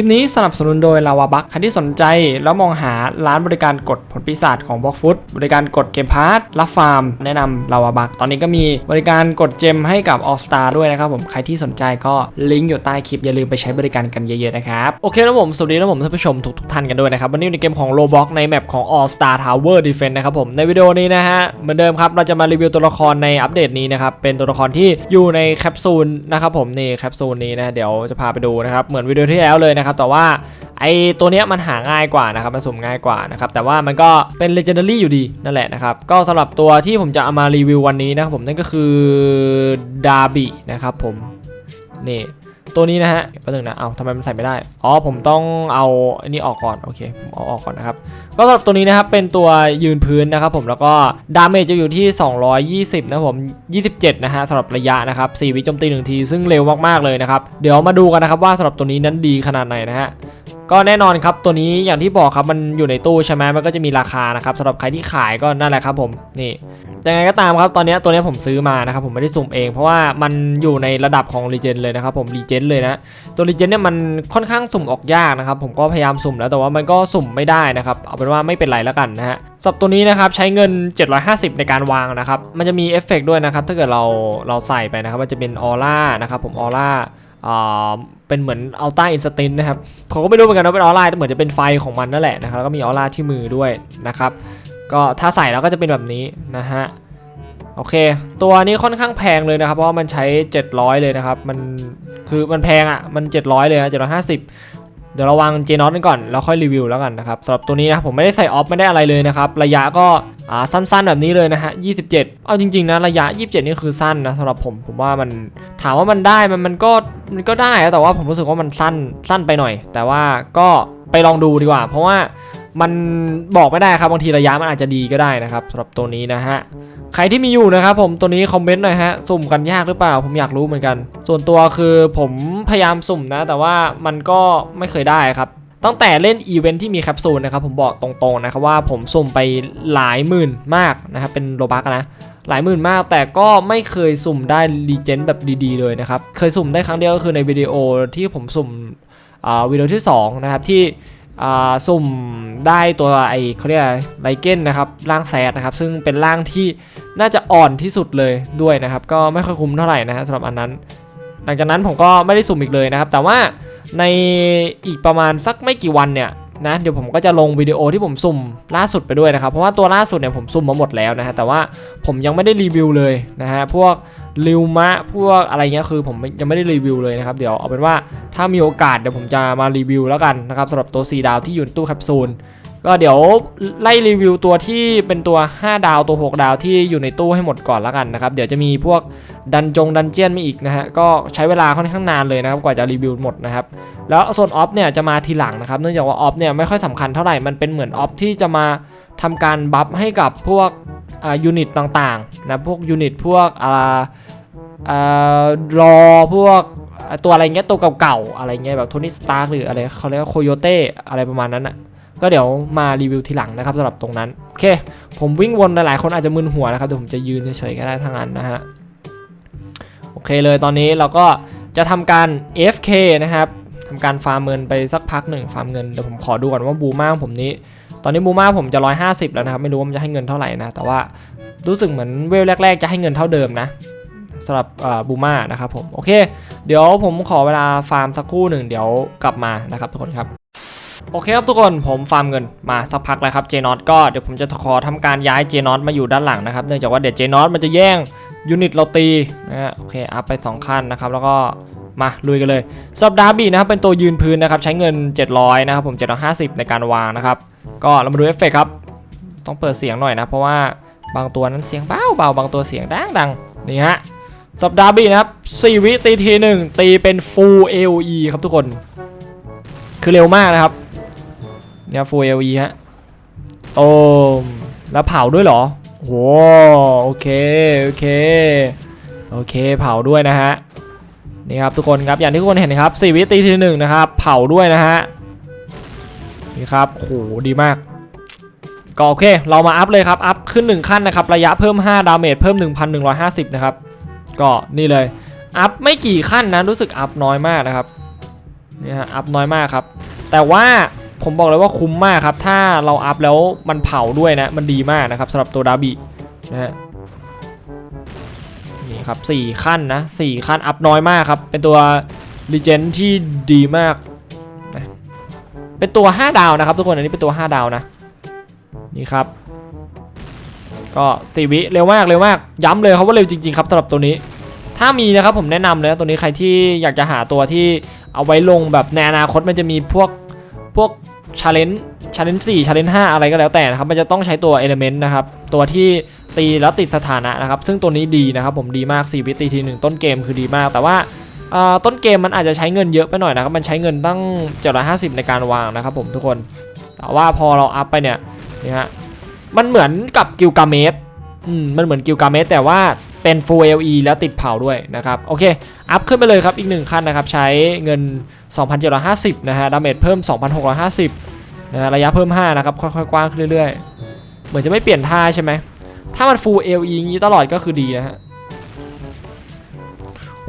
ลิปนี้สนับสนุนโดยลาวาบัคใครที่สนใจแล้วมองหาร้านบริการกดผลปีศาจของบล็อกฟุตบริการกดเกมพาร์ทรับฟาร์ม แนะนำลาวาบัคตอนนี้ก็มีบริการกดเจมให้กับ All Star ด้วยนะครับผมใครที่สนใจก็ลิงก์อยู่ใต้คลิปอย่าลืมไปใช้บริการกันเยอะๆนะครับโอเคแล้วผมสวัสดีนะผมท่านผู้ชมทุกๆท่านกันด้วยนะครับวันนี้ในเกมของ Roblox ในแมปของ All Star Tower Defense นะครับผมในวิดีโอนี้นะฮะเหมือนเดิมครับเราจะมารีวิวตัวละครในอัปเดตนี้นะครับเป็นตัวละครที่อยู่ในแคปซูลนะครับผมนี่แคปซูลนี้นะเดี๋ยวจะพาไปดูนะครับเหมือนวิดีโอที่แล้วเลยนะครับแต่ว่าไอตัวเนี้ยมันหาง่ายกว่านะครับมันสุ่มง่ายกว่านะครับแต่ว่ามันก็เป็น legendary อยู่ดีนั่นแหละนะครับก็สำหรับตัวที่ผมจะเอามารีวิววันนี้นะครับผมนั่นก็คือดาบินะครับผมนี่ ตัวนี้นะฮะแป๊บนึงนะ เอาทำไมมันใส่ไม่ได้ อ๋อ ผมต้องเอาอันนี้ออกก่อน โอเค ผมเอาออกก่อนนะครับ ก็สำหรับตัวนี้นะครับ เป็นตัวยืนพื้นนะครับผม แล้วก็ดาเมจจะอยู่ที่ 220 นะครับผม 27 นะฮะสำหรับระยะนะครับ 4 วิโจมตีหนึ่งที ซึ่งเร็วมากๆเลยนะครับ เดี๋ยวมาดูกันนะครับว่าสำหรับตัวนี้นั้นดีขนาดไหนนะฮะ ก็แน่นอนครับตัวนี้อย่างที่บอกครับมันอยู่ในตู้ใช่ไหมมันก็จะมีราคานะครับสำหรับใครที่ขายก็นั่นแหละครับผมนี่ยังไงก็ตามครับตอนนี้ตัวนี้ผมซื้อมานะครับผมไม่ได้สุ่มเอง เพราะว่ามันอยู่ในระดับของรีเจนเลยนะครับผมรีเจนเลยนะตัวรีเจนเนี่ยมันค่อนข้างสุ่มออกยากนะครับผมก็พยายามสุ่มแล้วแต่ว่ามันก็สุ่มไม่ได้นะครับเอาเป็นว่าไม่เป็นไรแล้วกันนะฮะสำหรับตัวนี้นะครับใช้เงิน 750 ในการวางนะครับมันจะมีเอฟเฟกต์ด้วยนะครับถ้าเกิดเราเราใส่ไปนะครับมันจะเป็นออร่านะครับผมออร่า เป็นเหมือนอัลต้าอินสตินนะครับผมก็ไม่รู้เหมือนกันว่าเป็นออร่าแต่เหมือนจะเป็นไฟของมันนั่นแหละนะครับแล้วก็มีออร่าที่มือด้วยนะครับก็ถ้าใส่แล้วก็จะเป็นแบบนี้นะฮะโอเค ตัวนี้ค่อนข้างแพงเลยนะครับ เพราะว่ามันใช้ 700 เลยนะครับ มันคือมันแพงอะ่ะ มัน 700 เลยนะ750 เดี๋ยวระวังเจนอตกันก่อนแล้วค่อยรีวิวแล้วกันนะครับสำหรับตัวนี้นะผมไม่ได้ใส่ออฟไม่ได้อะไรเลยนะครับระยะก็อ่าสั้นๆแบบนี้เลยนะฮะ 27 เอาจริงๆนะระยะ 27 นี่คือสั้นนะสำหรับผมผมว่ามันถามว่ามันได้มันมันก็มันก็ได้แต่ว่าผมรู้สึกว่ามันสั้นสั้นไปหน่อย แต่ว่าก็ไปลองดูดีกว่า เพราะว่า มันบอกไม่ได้ครับบางทีระยะมันอาจจะดีก็ได้นะครับสำหรับตัวนี้นะฮะใครที่มีอยู่นะครับผมตัวนี้คอมเมนต์หน่อยฮะสุ่มกันยากหรือเปล่า ผมอยากรู้เหมือนกัน ส่วนตัวคือผมพยายามสุ่มนะ แต่ว่ามันก็ไม่เคยได้ครับตั้งแต่เล่นอีเวนท์ที่มีแคปซูลนะครับผมบอกตรงๆนะครับว่าผมสุ่มไปหลายหมื่นมากนะครับเป็นโลบักนะหลายหมื่นมากแต่ก็ไม่เคยสุ่มได้รีเจนแบบดีๆเลยนะครับเคยสุ่มได้ครั้งเดียวก็คือในวิดีโอที่ผมสุ่มอ่าวิดีโอที่สองนะครับที่ สุ่มได้ตัวไอเขาเรียกไรไลเก้นนะครับร่างแซดนะครับ ซึ่งเป็นร่างที่น่าจะอ่อนที่สุดเลยด้วยนะครับ ก็ไม่ค่อยคุ้มเท่าไหร่นะฮะสำหรับอันนั้น หลังจากนั้นผมก็ไม่ได้สุ่มอีกเลยนะครับ แต่ว่าในอีกประมาณสักไม่กี่วันเนี่ยนะเดี๋ยวผมก็จะลงวิดีโอที่ผมสุ่มล่าสุดไปด้วยนะครับ เพราะว่าตัวล่าสุดเนี่ยผมสุ่มมาหมดแล้วนะฮะแต่ว่าผมยังไม่ได้รีวิวเลยนะฮะพวก ริวมะพวกอะไรเงี้ยคือผมยังไม่ได้รีวิวเลยนะครับ เดี๋ยวเอาเป็นว่าถ้ามีโอกาสเดี๋ยวผมจะมารีวิวแล้วกันนะครับสำหรับตัว 4 ดาวที่อยู่ในตู้แคปซูลก็เดี๋ยวไล่รีวิวตัวที่เป็นตัว 5 ดาวตัว 6 ดาวที่อยู่ในตู้ให้หมดก่อนแล้วกันนะครับ เดี๋ยวจะมีพวกดันจงดันเจียนมาอีกนะฮะก็ใช้เวลาค่อนข้างนานเลยนะครับกว่าจะรีวิวหมดนะครับแล้วส่วนออฟเนี่ยจะมาทีหลังนะครับเนื่องจากว่าออฟเนี่ยไม่ค่อยสำคัญเท่าไหร่มันเป็นเหมือนออฟที่จะมา ทำการบัฟให้กับพวกอ่ายูนิตต่างๆนะพวกยูนิตพวกอ่าอ่ารอพวกตัวอะไรเงี้ยตัวเก่าๆอะไรเงี้ยแบบโทนี่สตาร์หรืออะไรเขาเรียกว่าโคโยเต้อะไรประมาณนั้นอะก็เดี๋ยวมารีวิวทีหลังนะครับสำหรับตรงนั้น โอเค ผมวิ่งวนหลายๆคนอาจจะมึนหัวนะครับเดี๋ยวผมจะยืนเฉยๆก็ได้ทั้งนั้นนะฮะ โอเคเลยตอนนี้เราก็จะทำการ FK นะครับทำการฟาร์มเงินไปสักพักหนึ่งฟาร์มเงินเดี๋ยวผมขอดูก่อนว่าบูมาของผมนี้ ตอนนี้บูมาผมจะ 150 แล้วนะครับไม่รู้ว่ามันจะให้เงินเท่าไหร่นะ แต่ว่ารู้สึกเหมือนเวลแรก ๆ จะให้เงินเท่าเดิมนะสำหรับบูมานะครับผมโอเค เดี๋ยวผมขอเวลาฟาร์มสักครู่หนึ่งเดี๋ยวกลับมานะครับทุกคนครับโอเคครับทุกคนผมฟาร์มเงินมาสักพักแล้วครับเจนอตก็เดี๋ยวผมจะขอทำการย้ายเจนอตมาอยู่ด้านหลังนะครับเนื่องจากว่าเดี๋ยวเจนอตมันจะแย่ง ยูนิตเราตีนะฮะโอเคอัพไป 2 ขั้นนะครับแล้วก็มาลุยกันเลยสำหรับดาร์บี้นะครับเป็นตัวยืนพื้นนะครับใช้เงิน 700 นะครับผม 750 ในการวางนะครับ ก็เรามาดูเอฟเฟกต์ครับ ต้องเปิดเสียงหน่อยนะ เพราะว่าบางตัวนั้นเสียงเบาเบาบางตัวเสียงดังดังนี่ฮะสับดาร์บี้นะครับ4วิตีทีหนึ่งตีเป็น full AOE ครับทุกคน คือเร็วมากนะครับเนี่ย full LE ฮะโอ้มแล้วเผาด้วยเหรอ โหโอเค โอเค โอเค เผาด้วยนะฮะ นี่ครับทุกคนครับ อย่างที่ทุกคนเห็นนะครับ4วิตีทีหนึ่งนะครับ เผาด้วยนะฮะ นี่ครับโหดีมาก ก็โอเค เรามาอัพเลยครับ อัพขึ้น 1 ขั้นนะครับ ระยะเพิ่ม 5 ดาเมจเพิ่ม 1,150 นะครับ ก็นี่เลย อัพไม่กี่ขั้นนะ รู้สึกอัพน้อยมากนะครับ นี่ฮะ อัพน้อยมากครับ แต่ว่า ผมบอกเลยว่าคุ้มมากครับ ถ้าเราอัพแล้วมันเผาด้วยนะ มันดีมากนะครับสำหรับตัวดาบินะฮะนี่ครับสี่ขั้นนะสี่ขั้นอัพน้อยมากครับ เป็นตัวรีเจนที่ดีมากนะเป็นตัว 5 ดาวนะครับ ทุกคนอันนี้เป็นตัว 5 ดาวนะนี่ครับ ก็สี่วิเร็วมากเร็วมาก ย้ำเลยครับว่าเร็วจริงๆครับสำหรับตัวนี้ ถ้ามีนะครับผมแนะนำเลยนะตัวนี้ใครที่อยากจะหาตัวที่เอาไว้ลงแบบในอนาคตมันจะมีพวกพวก ชาเลนจ์ชาเลนจ์สี่ชาเลนจ์ห้าอะไรก็แล้วแต่นะครับ มันจะต้องใช้ตัวเอลเมนต์นะครับ ตัวที่ตีแล้วติดสถานะนะครับ ซึ่งตัวนี้ดีนะครับ ผมดีมาก4วิตีทีหนึ่งต้นเกมคือดีมาก แต่ว่าอ่าต้นเกมมันอาจจะใช้เงินเยอะไปหน่อยนะครับ มันใช้เงินตั้ง750ในการวางนะครับ ผมทุกคน แต่ว่าพอเราอัพไปเนี่ยนี่ฮะมันเหมือนกับกิลกาเมสอืมมันเหมือนกิลกาเมสแต่ว่าเป็น Full LE แล้วติดเผาด้วยนะครับ โอเค อัพขึ้นไปเลยครับอีกหนึ่งขั้นนะครับ ใช้เงิน 2,750 นะฮะ ดาเมจเพิ่ม 2,650 นะฮะ ระยะเพิ่ม 5 นะครับ ค่อยๆ กว้างขึ้นเรื่อยๆ เหมือนจะไม่เปลี่ยนท่าใช่ไหม ถ้ามัน Full LE อย่างนี้ตลอดก็คือดีนะฮะ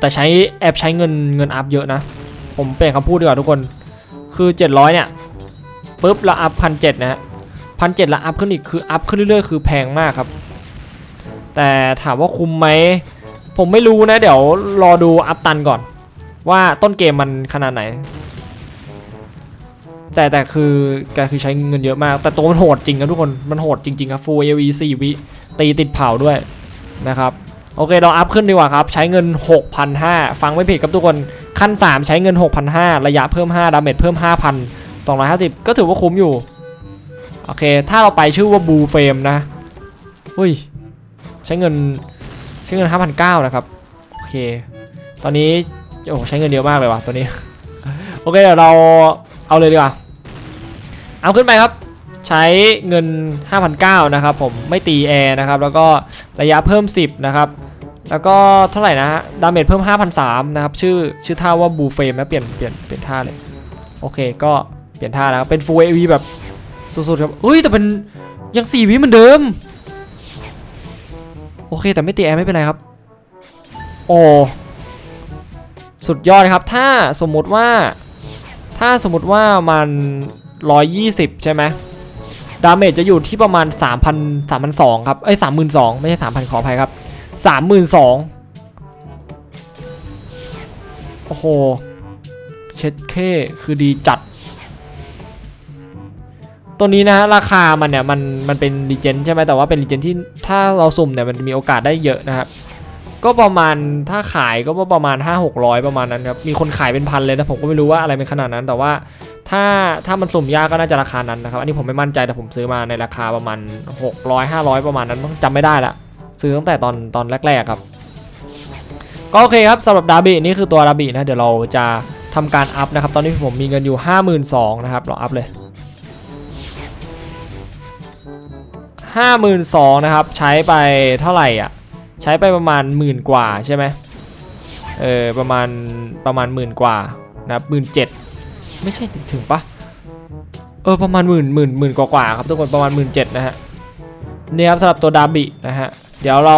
แต่ใช้แอบใช้เงินเงินอัพเยอะนะ ผมเปลี่ยนคำพูดดีกว่าทุกคน คือ 700 เนี่ย ปุ๊บแล้วอัพพันเนะฮะพันเแล้วอัพขึ้นอีก คืออัพขึ้นเรื่อยๆ คือแพงมากครับ แต่ถามว่าคุ้มไหม ผมไม่รู้นะ เดี๋ยวรอดูอัพตันก่อน ว่าต้นเกมมันขนาดไหน แต่แต่คือแกคือใช้เงินเยอะมาก แต่ตัวมันโหดจริงครับทุกคนมันโหดจริง ๆ ครับ Full AOE 4วิตีติดเผาด้วยนะครับโอเคเราอัพขึ้นดีกว่าครับ ใช้เงิน 6,500 ฟังไม่ผิดครับทุกคนขั้น 3 ใช้เงิน 6,500 ระยะเพิ่ม 5 ดาเมจเพิ่ม 5,250 ก็ถือว่าคุ้มอยู่ โอเค ถ้าเราไปชื่อว่าบูเฟมนะอุ้ย ใช้เงิน ใช้เงิน 5,900 นะครับ โอเค ตอนนี้ โอ้โหใช้เงินเยอะมากเลยว่ะตัวนี้ โอเคเดี๋ยวเราเอาเลยดีกว่า เอาขึ้นไปครับ ใช้เงิน 5,900นะครับผมไม่ตีแอร์นะครับ แล้วก็ระยะเพิ่ม 10 นะครับ แล้วก็เท่าไหร่นะฮะดาเมจเพิ่ม 5,300นะครับ ชื่อชื่อท่าว่าบูเฟมนะเปลี่ยนเปลี่ยนเปลี่ยนท่าเลย โอเคก็เปลี่ยนท่าแล้วครับเป็น Full AV แบบสุดๆครับเฮ้ยแต่เป็นยัง4วิเหมือนเดิม โอเคแต่ไม่ตีแอร์ไม่เป็นไรครับ โอ้ สุดยอดครับ ถ้าสมมุติว่า ถ้าสมมุติว่ามัน 120 ใช่ไหมดาเมจจะอยู่ที่ประมาณ 3,000 3,200ครับ เอ้ย 32,000 ไม่ใช่ 3,000 ขออภัยครับ 32,000 โอ้โห เช็ดเคคือดีจัด ตัวนี้นะฮะราคามันเนี่ย มัน มันเป็นรีเจนใช่ไหมแต่ว่าเป็นรีเจนที่ถ้าเราสุ่มเนี่ย มันมีโอกาสได้เยอะนะครับ ก็ประมาณถ้าขายก็ประมาณ 5 600 ประมาณนั้นครับ มีคนขายเป็นพันเลยนะผมก็ไม่รู้ว่าอะไรเป็นขนาดนั้น แต่ว่าถ้าถ้ามันสุ่มยากก็น่าจะราคานั้นนะครับ อันนี้ผมไม่มั่นใจแต่ผมซื้อมาในราคาประมาณ 600 500 ประมาณนั้นจำไม่ได้ละ ซื้อตั้งแต่ตอนตอนแรกๆครับ ก็โอเคครับสำหรับดาบินี่คือตัวดาบินะเดี๋ยวเราจะทำการอัพนะครับ ตอนนี้ผมมีเงินอยู่ 52,000นะครับเราอัพเลยห้าหมื่นสองนะครับใช้ไปเท่าไหร่อะ ใช้ไปประมาณหมื่นกว่าใช่ไหมเออประมาณประมาณหมื่นกว่านะครับหมื่นเจ็ดไม่ใช่ถึงถึงปะเออประมาณหมื่นหมื่นหมื่นกว่ากว่าครับทุกคนประมาณหมื่นเจ็ดนะฮะนี่ครับสำหรับตัวดาบินะฮะเดี๋ยวเรา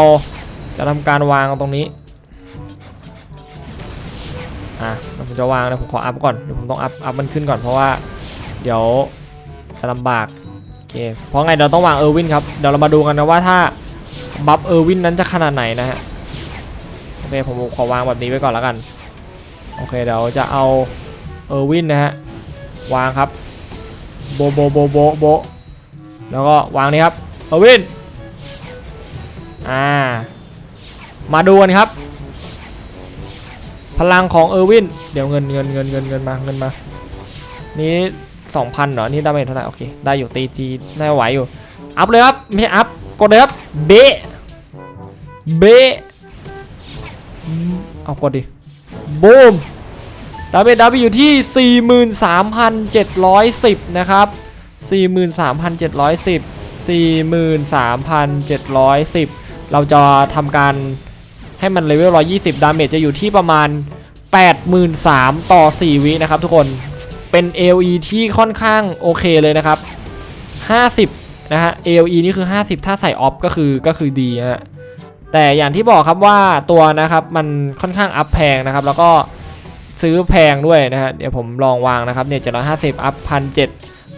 จะทำการวางตรงนี้อะเดี๋ยวผมจะวางนะผมขออัพก่อนเดี๋ยวผมต้องอัพอัพมันขึ้นก่อนเพราะว่า เดี๋ยวจะลำบากโอเคเพราะไงเราต้องวางเออร์วินครับเดี๋ยวเรามาดูกันนะว่าถ้า บัฟเออร์วินนั้นจะขนาดไหนนะฮะโอเคผมขอวางแบบนี้ไว้ก่อนแล้วกัน โอเคเดี๋ยวจะเอาเออร์วินนะฮะวางครับโบโบโบโบโบแล้วก็วางนี้ครับเออร์วินอ่ามาดูกันครับ พลังของเออร์วินเดี๋ยวเงินเงินเงินเงินเงินมาเงินมา นี้2,000เหรอ นี่ดาเมจเท่าไหร่โอเค ได้อยู่ตีตีได้ไหวอยู่ อัพเลยครับ ไม่ใช่อัพ กดเลยครับ เบะ เบะอืมเอากดดิบูมดาเมจดาเมจอยู่ที่ 43,710 นะครับ 43,710 43,710 เราจะทำการให้มันเลเวล 120 ดาเมจจะอยู่ที่ประมาณ 83,000ต่อ 4 วินะครับทุกคน เป็น AOE ที่ค่อนข้างโอเคเลยนะครับ 50 นะฮะ AOE นี่คือ 50 ถ้าใส่ออฟก็คือก็คือดีฮะ แต่อย่างที่บอกครับว่าตัวนะครับมันค่อนข้างอัพแพงนะครับ แล้วก็ซื้อแพงด้วยนะฮะเดี๋ยวผมลองวางนะครับเนี่ย750อัพพันเจ็ด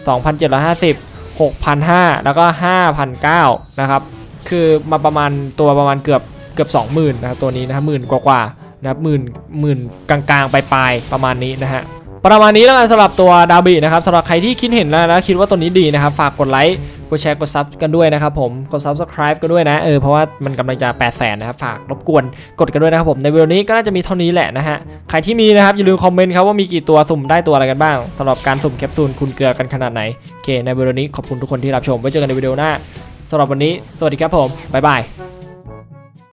2,750 6,500แล้วก็5,900นเก้านะครับคือมาประมาณตัวประมาณเกือบเกือบ20,000นะครับตัวนี้นะครับหมื่นกว่าๆนะครับหมื่นหมื่นกลางๆปลายๆประมาณนี้นะฮะประมาณนี้แล้วกันสำหรับตัวดาบินะครับสำหรับใครที่คิดเห็นแล้วนะคิดว่าตัวนี้ดีนะครับ ฝากกดไลค์ กดแชร์กดซับกันด้วยนะครับผมกด subscribe กันด้วยนะเออเพราะว่ามันกำลังจะ8 0 0แสนนะครับฝากรบกวนกดกันด้วยนะครับผมในวิดีโอนี้ก็น่าจะมีเท่านี้แหละนะฮะใครที่มีนะครับอย่าลืมคอมเมนต์ครับว่ามีกี่ตัวสุ่มได้ตัวอะไรกันบ้างสำหรับการสุ่มแคปซูลคุณเกลือกันขนาดไหนโอเคในวิดีโอนี้ขอบคุณทุกคนที่รับชมไว้เจอกันในวิดีโอหน้าสำหรับวันนี้ สวัสดีครับผมบ๊ายบาย